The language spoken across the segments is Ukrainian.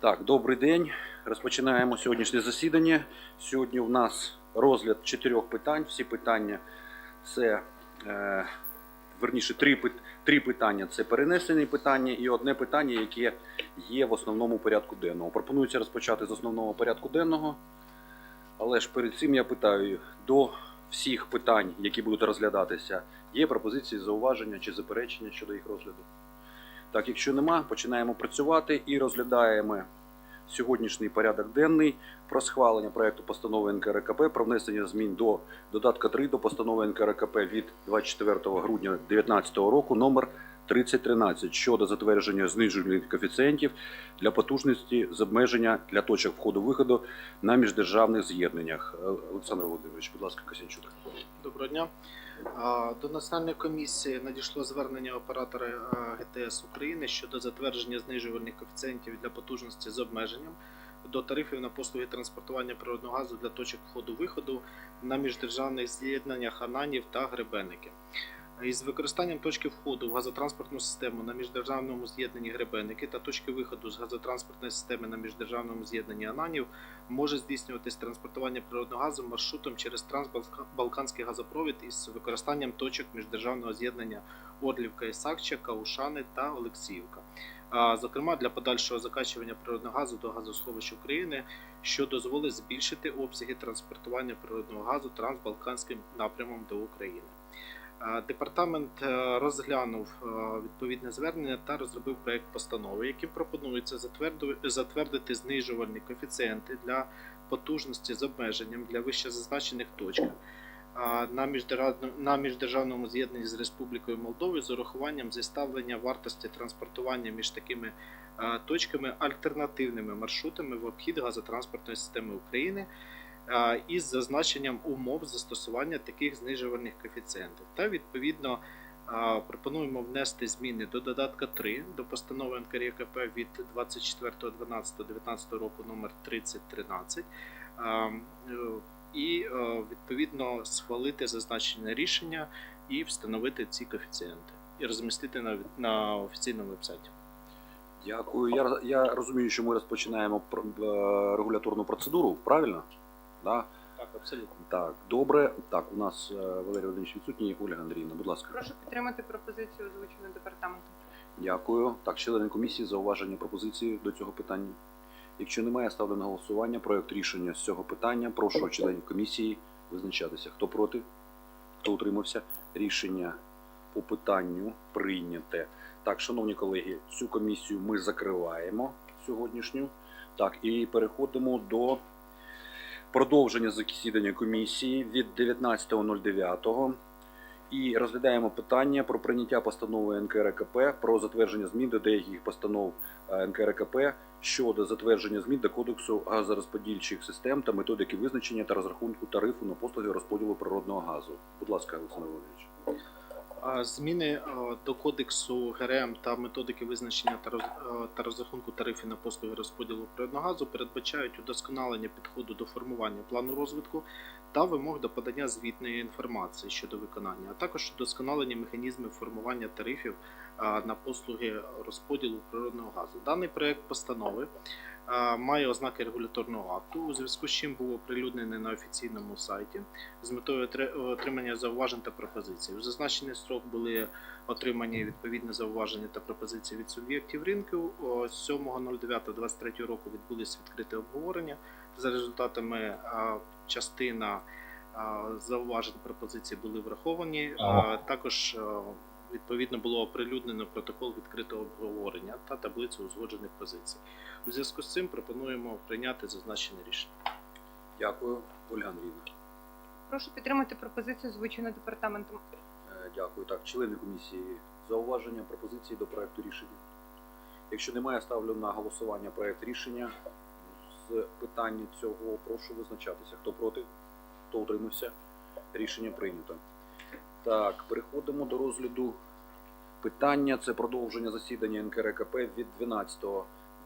Так, добрий день. Розпочинаємо сьогоднішнє засідання. Сьогодні у нас розгляд чотирьох питань. Всі питання це е, верніше три, три питання це перенесені питання і одне питання, яке є в основному порядку денного. Пропонується розпочати з основного порядку денного. Але ж перед цим я питаю до всіх питань, які будуть розглядатися, є пропозиції, зауваження чи заперечення щодо їх розгляду. Так, якщо нема, починаємо працювати і розглядаємо сьогоднішній порядок денний про схвалення проекту постанови НКРКП про внесення змін до додатка 3 до постанови НКРКП від 24 грудня 2019 року номер 3013 щодо затвердження знижувальних коефіцієнтів для потужності з обмеження для точок входу-виходу на міждержавних з'єднаннях. Е, Олександр Володимирович, будь ласка, Косянчук. Доброго дня. До Національної комісії надійшло звернення оператора ГТС України щодо затвердження знижувальних коефіцієнтів для потужності з обмеженням до тарифів на послуги транспортування природного газу для точок входу-виходу на міждержавних з'єднаннях Ананів та Гребенники. Із використанням точки входу в газотранспортну систему на міждержавному з'єднанні Гребенники та точки виходу з газотранспортної системи на міждержавному з'єднанні Ананів може здійснюватись транспортування природного газу маршрутом через трансбалканський газопровід із використанням точок міждержавного з'єднання Орлівка і Сакча, Каушани та Олексіївка. Зокрема, для подальшого закачування природного газу до газосховищ України, що дозволить збільшити обсяги транспортування природного газу трансбалканським напрямом до України. А, Департамент е, розглянув е, відповідне звернення та розробив проект постанови, яким пропонується затвердити знижувальні коефіцієнти для потужності з обмеженням для вищезазначених точок на міждержавному, з'єднанні з Республікою Молдовою з урахуванням зіставлення вартості транспортування між такими точками альтернативними маршрутами в обхід газотранспортної системи України із зазначенням умов застосування таких знижувальних коефіцієнтів. Та відповідно пропонуємо внести зміни до додатка 3 до постанови НКРКП від 24.12.19 року номер 3013 е, і відповідно схвалити зазначене рішення і встановити ці коефіцієнти і розмістити на, на офіційному вебсайті. Дякую. Я, я розумію, що ми розпочинаємо е, регуляторну процедуру, правильно? Да? Так, абсолютно. Так, добре. Так, у нас е, Валерій Володимирович відсутній, Ольга Андріївна, будь ласка. Прошу підтримати пропозицію озвучену департаментом. Дякую. Так, члени комісії, зауваження, пропозиції до цього питання. Якщо немає, ставлю на голосування проект рішення з цього питання. Прошу членів комісії визначатися. Хто проти, хто утримався. Рішення по питанню прийняте. Так, шановні колеги, цю комісію ми закриваємо сьогоднішню. Так, і переходимо до продовження засідання комісії від 19.09 і розглядаємо питання про прийняття постанови НКРКП про затвердження змін до деяких постанов е, НКРКП щодо затвердження змін до кодексу газорозподільчих систем та методики визначення та розрахунку тарифу на послуги розподілу природного газу. Будь ласка, Олександр Володимирович. Зміни до кодексу ГРМ та методики визначення та роз- та розрахунку тарифів на послуги розподілу природного газу передбачають удосконалення підходу до формування плану розвитку та вимог до подання звітної інформації щодо виконання, а також удосконалення механізмів формування тарифів на послуги розподілу природного газу. Даний проект постанови має ознаки регуляторного акту, у зв'язку з чим був оприлюднений на офіційному сайті з метою отримання зауважень та пропозицій. У зазначений строк були отримані відповідні зауваження та пропозиції від суб'єктів ринку. О, 7.09.23 року відбулись відкрите обговорення. За результатами частина зауважень пропозицій були враховані. Також відповідно було оприлюднено протокол відкритого обговорення та таблицю узгоджених позицій. У зв'язку з цим пропонуємо прийняти зазначене рішення. Дякую, Ольга Андріївна. Прошу підтримати пропозицію озвучену департаментом. Е, Дякую. Так, члени комісії, зауваження, пропозиції до проекту рішення. Якщо немає, ставлю на голосування проект рішення з питання цього. Прошу визначатися. Хто проти, хто утримався. Рішення прийнято. Так, переходимо до розгляду питання. Це продовження засідання НКРКП від 12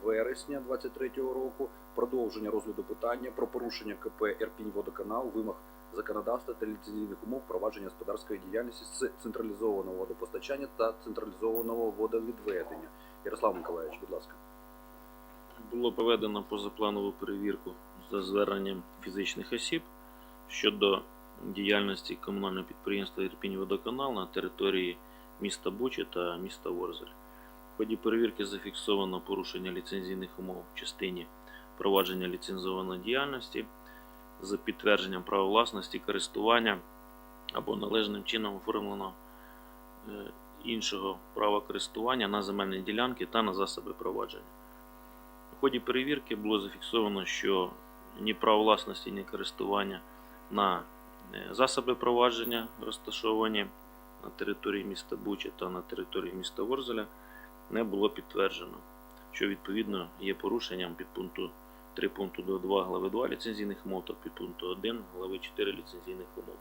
вересня 2023 року. Продовження розгляду питання про порушення КП Ірпінь водоканал вимог законодавства та ліцензійних умов провадження господарської діяльності з централізованого водопостачання та централізованого водовідведення. Ярослав Миколаївич, будь ласка. було проведено позапланову перевірку за зверненням фізичних осіб щодо діяльності комунального підприємства Ірпінь-Водоканал на території міста Бучі та міста Ворзель. В ході перевірки зафіксовано порушення ліцензійних умов в частині провадження ліцензованої діяльності з підтвердженням права власності, користування або належним чином оформлено е, іншого права користування на земельні ділянки та на засоби провадження. У ході перевірки було зафіксовано, що ні право власності, ні користування на е, засоби провадження розташовані на території міста Буча та на території міста Ворзеля не було підтверджено, що відповідно є порушенням під пункту 3 пункту 2 глави 2 ліцензійних умов та під пункту 1 глави 4 ліцензійних умов.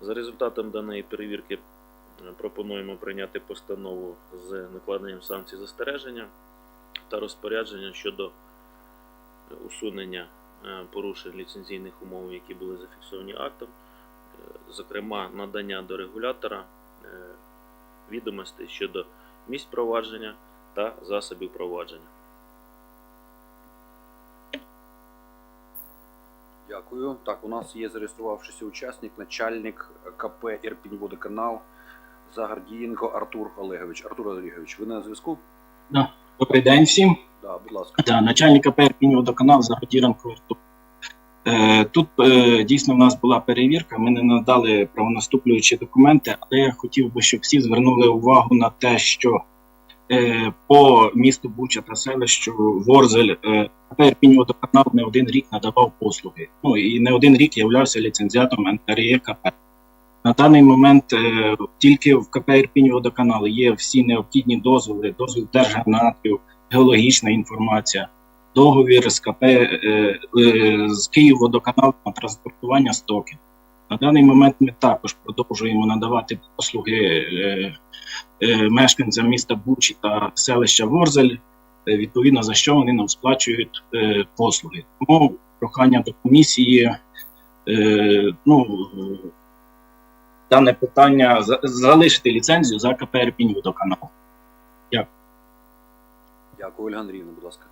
За результатом даної перевірки е, пропонуємо прийняти постанову з накладенням санкцій застереження та розпорядження щодо усунення е, порушень ліцензійних умов, які були зафіксовані актом, зокрема надання до регулятора е, відомостей щодо місць провадження та засобів провадження. Дякую. Так, у нас є зареєструвавшийся учасник, начальник КП Ірпінь-Водоканал Загардієнко Артур Олегович. Артур Олегович, ви на зв'язку? Добрий день всім. Да, будь ласка. Да, начальник АП водоканал Загодіранко Артур. Е, Тут е, дійсно в нас була перевірка, ми не надали правонаступлюючі документи, але я хотів би, щоб всі звернули увагу на те, що е, по місту Буча та селищу Ворзель АП водоканал не один рік надавав послуги. Ну і не один рік являвся ліцензіатом НРЄ КП. На даний момент тільки в КП водоканал є всі необхідні дозволи, дозвіл Держгеонатрів, геологічна інформація, договір з КП е, е, з Київводоканал на транспортування стоків. На даний момент ми також продовжуємо надавати послуги е, е, мешканцям міста Бучі та селища Ворзель, відповідно за що вони нам сплачують послуги. Тому прохання до комісії. Ну, Дане питання залишити ліцензію за КП Ірпінь водоканал. Дякую, Ольга Андріївна, будь ласка.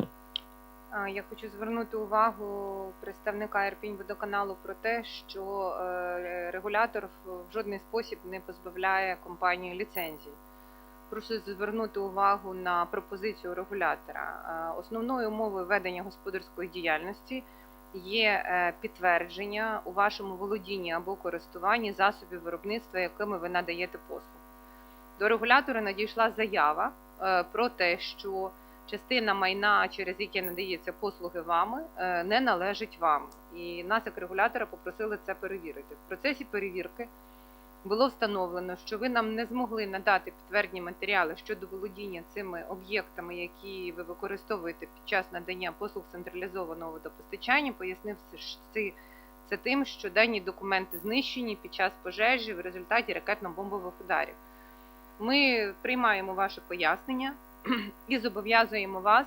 Я хочу звернути увагу представника Ірпінь водоканалу про те, що е, регулятор в жодний спосіб не позбавляє компанію ліцензій. Прошу звернути увагу на пропозицію регулятора. Основною умовою ведення господарської діяльності є е, підтвердження у вашому володінні або користуванні засобів виробництва, якими ви надаєте послуги. До регулятора надійшла заява е, про те, що частина майна, через яке надається послуги вами, е, не належить вам. І нас, як регулятора, попросили це перевірити. В процесі перевірки було встановлено, що ви нам не змогли надати підтвердні матеріали щодо володіння цими об'єктами, які ви використовуєте під час надання послуг централізованого водопостачання, пояснивши це- це тим, що дані документи знищені під час пожежі в результаті ракетно-бомбових ударів. Ми приймаємо ваше пояснення і зобов'язуємо вас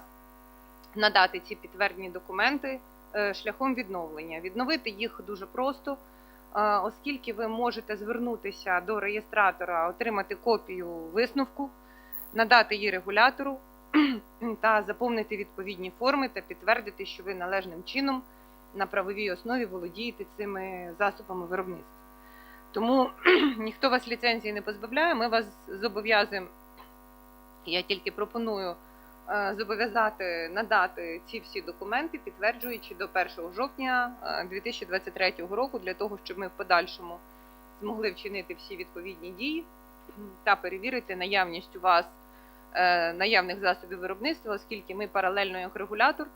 надати ці підтверджені документи е, шляхом відновлення. Відновити їх дуже просто, е, оскільки ви можете звернутися до реєстратора, отримати копію висновку, надати її регулятору та заповнити відповідні форми та підтвердити, що ви належним чином на правовій основі володієте цими засобами виробництва. Тому ніхто вас ліцензії не позбавляє, ми вас зобов'язуємо. Я тільки пропоную е, зобов'язати надати ці всі документи, підтверджуючи до 1 жовтня е, 2023 року, для того, щоб ми в подальшому змогли вчинити всі відповідні дії та перевірити наявність у вас е, наявних засобів виробництва, оскільки ми паралельно як регулятор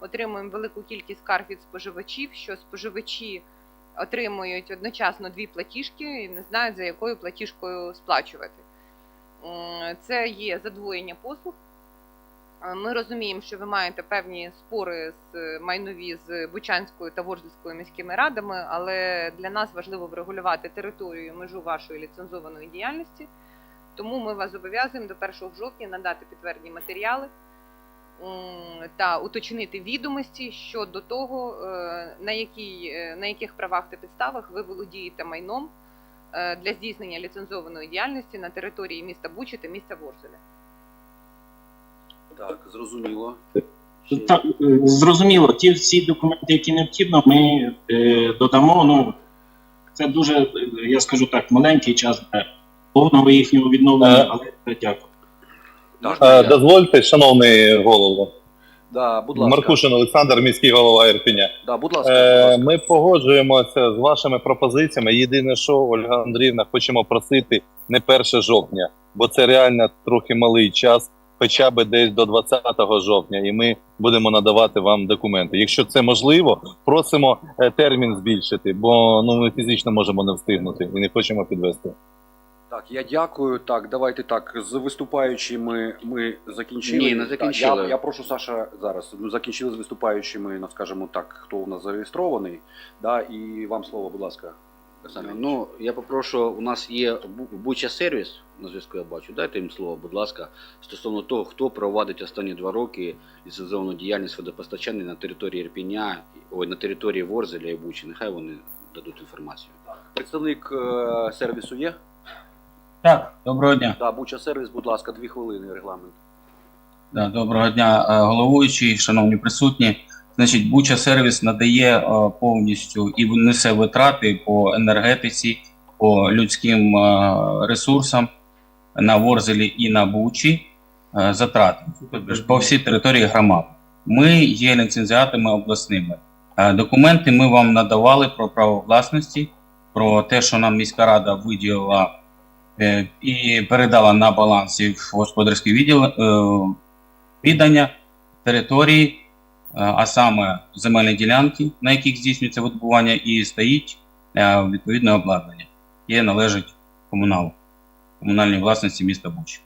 отримуємо велику кількість скарг від споживачів, що споживачі отримують одночасно дві платіжки і не знають, за якою платіжкою сплачувати. Це є задвоєння послуг. Е, Ми розуміємо, що ви маєте певні спори з майнові з Бучанською та Ворзельською міськими радами, але для нас важливо врегулювати територію межу вашої ліцензованої діяльності. Тому ми вас зобов'язуємо до 1 жовтня надати підтвердні матеріали та уточнити відомості щодо того, е, на, якій, е, на яких правах та підставах ви володієте майном е, для здійснення ліцензованої діяльності на території міста Бучі та міста Ворзеля. Так, зрозуміло. Так, е, зрозуміло, ті всі документи, які необхідно, ми е, додамо. Ну, це дуже, е, я скажу так, маленький час для повного їхнього відновлення, Е. але е, дякую. Е, Дозвольте, шановний голово. Да, будь ласка. Маркушин Олександр, міський голова Ірпіня. Да, будь ласка, будь Е, ласка. Ми погоджуємося з вашими пропозиціями. Єдине, що Ольга Андріївна, хочемо просити не 1 жовтня, бо це реально трохи малий час, хоча б десь до 20 жовтня, і ми будемо надавати вам документи. Якщо це можливо, просимо е, термін збільшити, бо ну ми фізично можемо не встигнути і не хочемо підвести. Так, я дякую. Так, давайте так. З виступаючими ми закінчили. Ні, не Так, я, я прошу Саша зараз. Ми закінчили з виступаючими, ну, скажімо так, хто у нас зареєстрований. Да, і вам слово, будь ласка. Олександр Іванович. Ну, я попрошу, у нас є Буча сервіс, на зв'язку я бачу. Дайте їм слово, будь ласка, стосовно того, хто проводить останні два роки ліцензовану діяльність водопостачання на території Ірпіня, ой, на території Ворзеля і Бучі. Нехай вони дадуть інформацію. Представник е, сервісу є? Так, доброго дня. Да, Буча сервіс, будь ласка, дві хвилини регламент. Да, доброго дня, е, головуючий, шановні присутні. Значить, Буча сервіс надає е, повністю і несе витрати по енергетиці, по людським е, ресурсам на Ворзелі і на Бучі затрати тобто по всій території громад. Ми є ліцензіатами обласними. Документи ми вам надавали про право власності, про те, що нам міська рада виділила і передала на балансі в господарський відділ е, віддання території, е, а саме земельні ділянки, на яких здійснюється видобування, і стоїть е, відповідне обладнання, яке належить комуналу, комунальній власності міста Буч.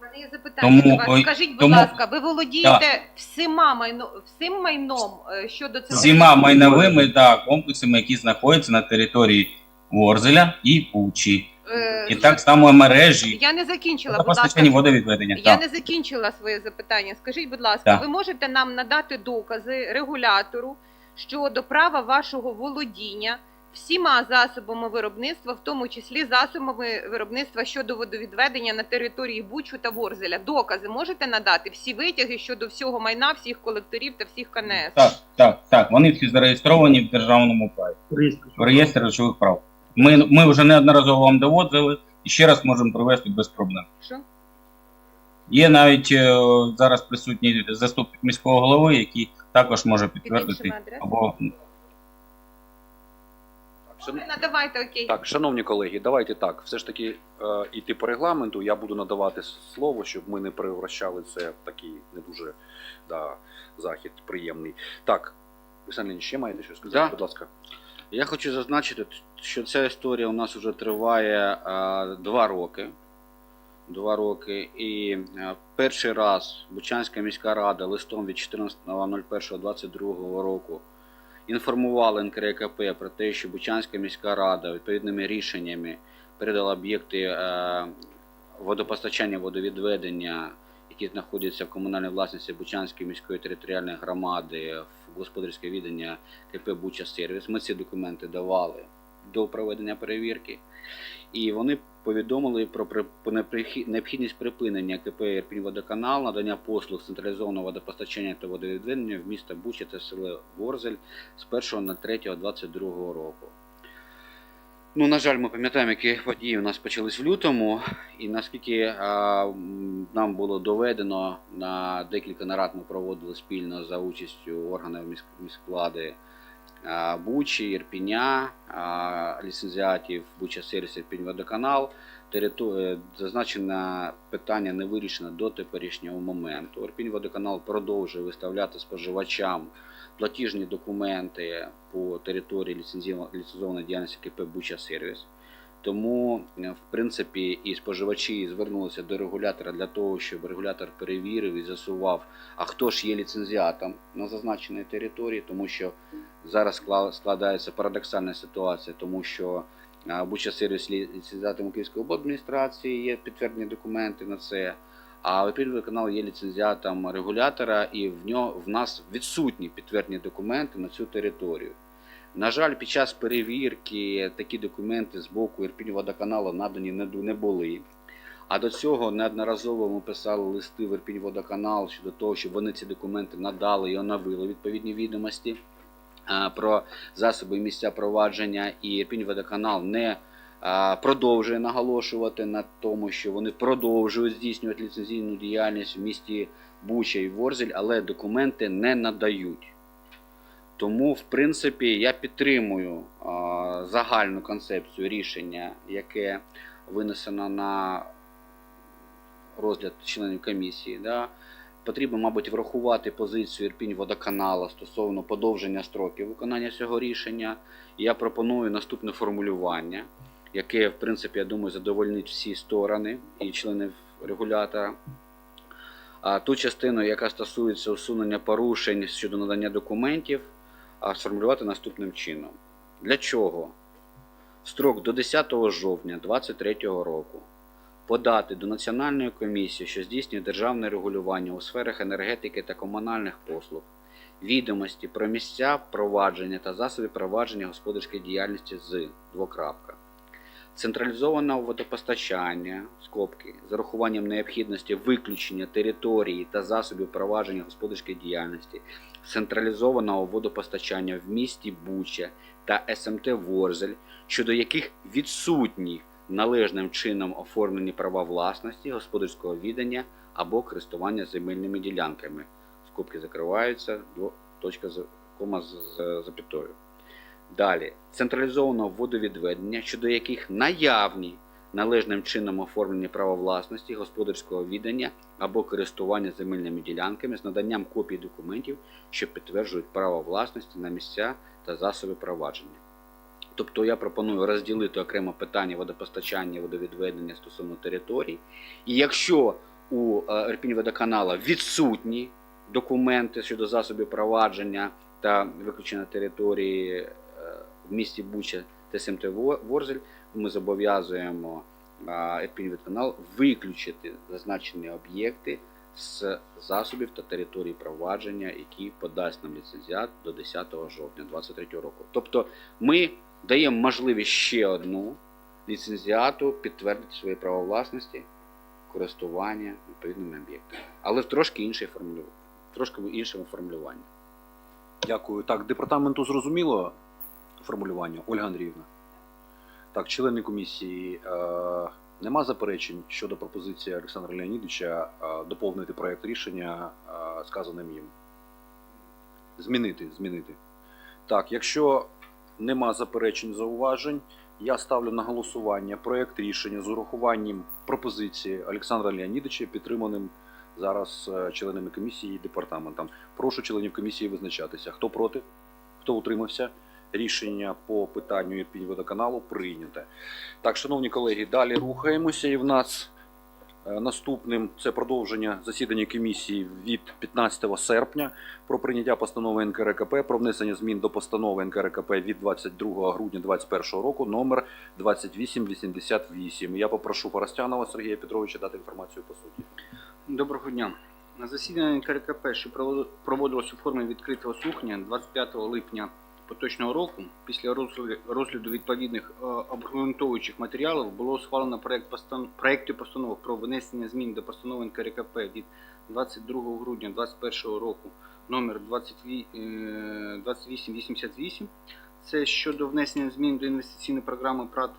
У мене є запитання Тому, вас. Скажіть, будь тому- ласка, ви володієте всіма майно, всім майном е, щодо цього? Всіма майновими да, комплексами, які знаходяться на території Ворзеля і Бучі. Е, І так само мережі Я не закінчила, будь ласка. водопостачання водовідведення. Я Так. не закінчила своє запитання. Скажіть, будь ласка, Так. ви можете нам надати докази регулятору щодо права вашого володіння всіма засобами виробництва, в тому числі засобами виробництва щодо водовідведення на території Бучу та Ворзеля? Докази можете надати? Всі витяги щодо всього майна, всіх колекторів та всіх КНС? Так, так, так. Вони всі зареєстровані в державному праві. В реєстрі речових прав. Ми, ми вже неодноразово вам доводили і ще раз можемо провести без проблем. Що? Є навіть е, зараз присутній заступник міського голови, який також може підтвердити або Так, шан- Ви надавайте окей. Так, шановні колеги, давайте так. Все ж таки е, іти по регламенту. Я буду надавати слово, щоб ми не превращали це в такий не дуже да, захід приємний. Так, Олександр Леонідович, ще маєте щось сказати? Да. Будь ласка. Я хочу зазначити, що ця історія у нас вже триває а, два роки. Два роки. І а, перший раз Бучанська міська рада листом від 14.01.22 року інформувала НКРКП про те, що Бучанська міська рада відповідними рішеннями передала об'єкти е, водопостачання, водовідведення, які знаходяться в комунальній власності Бучанської міської територіальної громади в господарське віддання КП Буча Сервіс. Ми ці документи давали до проведення перевірки. І вони повідомили про необхідність припинення КП «Ірпінь-Водоканал», надання послуг централізованого водопостачання та водовідведення в місто Буча та село Ворзель з 1 на 3 22 року. Ну, на жаль, ми пам'ятаємо, які події у нас почались в лютому, і наскільки а, нам було доведено на декілька нарад ми проводили спільно за участю органів міськ, міськвлади а, Бучі, Ірпіня, а, ліцензіатів Буча Сервіс Ірпінь Водоканал. Териту- е, Зазначене питання не вирішено до теперішнього моменту. Ірпінь Водоканал продовжує виставляти споживачам платіжні документи по території ліцензованої діяльності КП Буча Сервіс. Тому, е, в принципі, і споживачі звернулися до регулятора для того, щоб регулятор перевірив і з'ясував, а хто ж є ліцензіатом на зазначеній території, тому що зараз скла- складається парадоксальна ситуація, тому що Буча сервіс лі- ліцензіатом Київської обладміністрації є підтверджені документи на це. А канал є ліцензіатом регулятора, і в нього в нас відсутні підтверджені документи на цю територію. На жаль, під час перевірки такі документи з боку Ірпінь водоканалу надані не були. А до цього неодноразово ми писали листи в Ірпінь-Водоканал щодо того, щоб вони ці документи надали і оновили відповідні відомості про засоби місця провадження. І Ірпінь-Водоканал не е, продовжує наголошувати на тому, що вони продовжують здійснювати ліцензійну діяльність в місті Буча і Ворзель, але документи не надають. Тому, в принципі, я підтримую загальну концепцію рішення, яке винесено на розгляд членів комісії. Да. Потрібно, мабуть, врахувати позицію Ірпінь водоканала стосовно подовження строків виконання цього рішення. Я пропоную наступне формулювання, яке, в принципі, я думаю, задовольнить всі сторони і членів регулятора. А ту частину, яка стосується усунення порушень щодо надання документів, сформулювати наступним чином. Для чого? Строк до 10 жовтня 2023 року подати до Національної комісії, що здійснює державне регулювання у сферах енергетики та комунальних послуг, відомості про місця провадження та засоби провадження господарської діяльності з двокрапка. Централізованого водопостачання скобки з урахуванням необхідності виключення території та засобів провадження господарської діяльності, централізованого водопостачання в місті Буча та СМТ Ворзель, щодо яких відсутні належним чином оформлені права власності, господарського віддання або користування земельними ділянками. Скобки закриваються, до- точка кома з запятою. Далі централізованого водовідведення, щодо яких наявні належним чином оформлені права власності, господарського віддання або користування земельними ділянками з наданням копій документів, що підтверджують право власності на місця та засоби провадження. Тобто я пропоную розділити окремо питання водопостачання, водовідведення стосовно територій. І якщо у е, Ірпінь-Водоканала відсутні документи щодо засобів провадження та виключення території е, в місті Буча та СМТ Ворзель, ми зобов'язуємо е, Ірпінь-Водоканал виключити зазначені об'єкти з засобів та території провадження, які подасть нам ліцензіат до 10 жовтня 2023 року. Тобто ми даємо можливість ще одну ліцензіату підтвердити свої права власності, користування відповідними об'єктами. Але в трошки іншій формулюванні. Трошки в іншому формулюванні. Дякую. Так, департаменту зрозуміло формулювання, Ольга Андріївна. Так, члени комісії, е, нема заперечень щодо пропозиції Олександра Леонідовича е, доповнити проєкт рішення е, сказаним їм. Змінити, змінити. Так, якщо нема заперечень зауважень, я ставлю на голосування проєкт рішення з урахуванням пропозиції Олександра Леонідовича, підтриманим зараз е, членами комісії і департаментом. Прошу членів комісії визначатися. Хто проти? Хто утримався? Рішення по питанню Ірпінь-водоканалу прийняте. Так, шановні колеги, далі рухаємося. І в нас наступним це продовження засідання комісії від 15 серпня про прийняття постанови НКРКП про внесення змін до постанови НКРКП від 22 грудня 2021 року номер 2888. Я попрошу Поростянова Сергія Петровича дати інформацію по суті. Доброго дня. На засіданні КРКП, що проводило- проводилось у формі відкритого слухання 25 липня поточного року, після розгляду- відповідних е, обґрунтовуючих матеріалів, було схвалено проект постан... проекти постанов про внесення змін до постанови НКРКП від 22 грудня 2021 року номер 28 е, 2888. Це щодо внесення змін до інвестиційної програми ПРАТ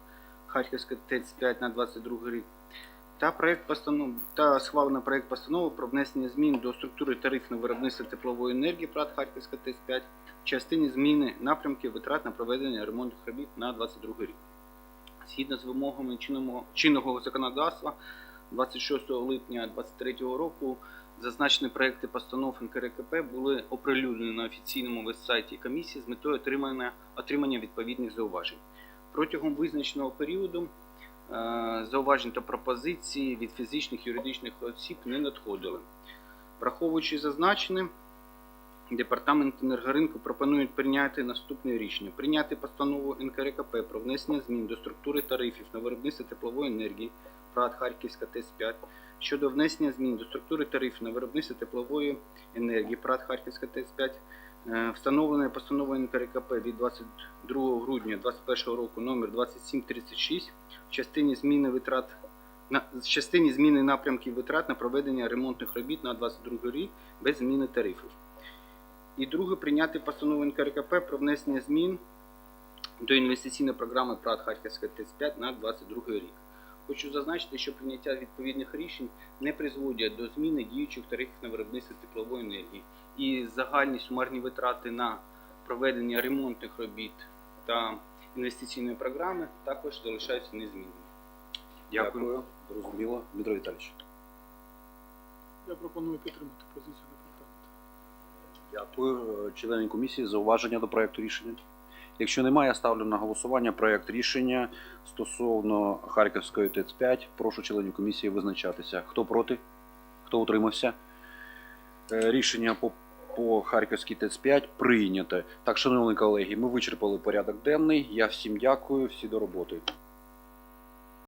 Харківська ТЕЦ-5 на 22 рік та проект постанов та схвалено проект постанови про внесення змін до структури тарифів на виробництво теплової енергії ПРАТ Харківська ТЕС-5 в частині зміни напрямків витрат на проведення ремонтних робіт на 22 рік. Згідно з вимогами чинного, чинного законодавства 26 липня 2023 року зазначені проекти постанов НКРКП були оприлюднені на офіційному веб-сайті комісії з метою отримання, отримання відповідних зауважень. Протягом визначеного періоду зауважень та пропозицій від фізичних і юридичних осіб не надходили. Враховуючи зазначене, Департамент енергоринку пропонує прийняти наступне рішення: прийняти постанову НКРКП про внесення змін до структури тарифів на виробництво теплової енергії ПРАТ Харківська ТЕС-5 щодо внесення змін до структури тарифів на виробництво теплової енергії ПРАТ Харківська ТЕС-5, е, встановленої постановою НКРКП від 22 грудня 2021 року номер 2736 в частині зміни напрямків витрат на проведення ремонтних робіт на 22 рік без зміни тарифів. І друге прийняти постанову НКРКП про внесення змін до інвестиційної програми ПРАТ Харківська ТЕЦ-5 на 22 рік. Хочу зазначити, що прийняття відповідних рішень не призводять до зміни діючих тарифів на виробництво теплової енергії. І загальні сумарні витрати на проведення ремонтних робіт та інвестиційної програми також залишаються незмінними. Дякую. Зрозуміло. Дмитро Віталійович. Я пропоную підтримати позицію департаменту. Дякую. Члени комісії, зауваження до проекту рішення. Якщо немає, ставлю на голосування проект рішення стосовно Харківської ТЕЦ-5. Прошу членів комісії визначатися. Хто проти? Хто утримався? Е, Рішення по, по Харківській ТЕЦ-5 прийнято. Так, шановні колеги, ми вичерпали порядок денний. Я всім дякую, всі до роботи.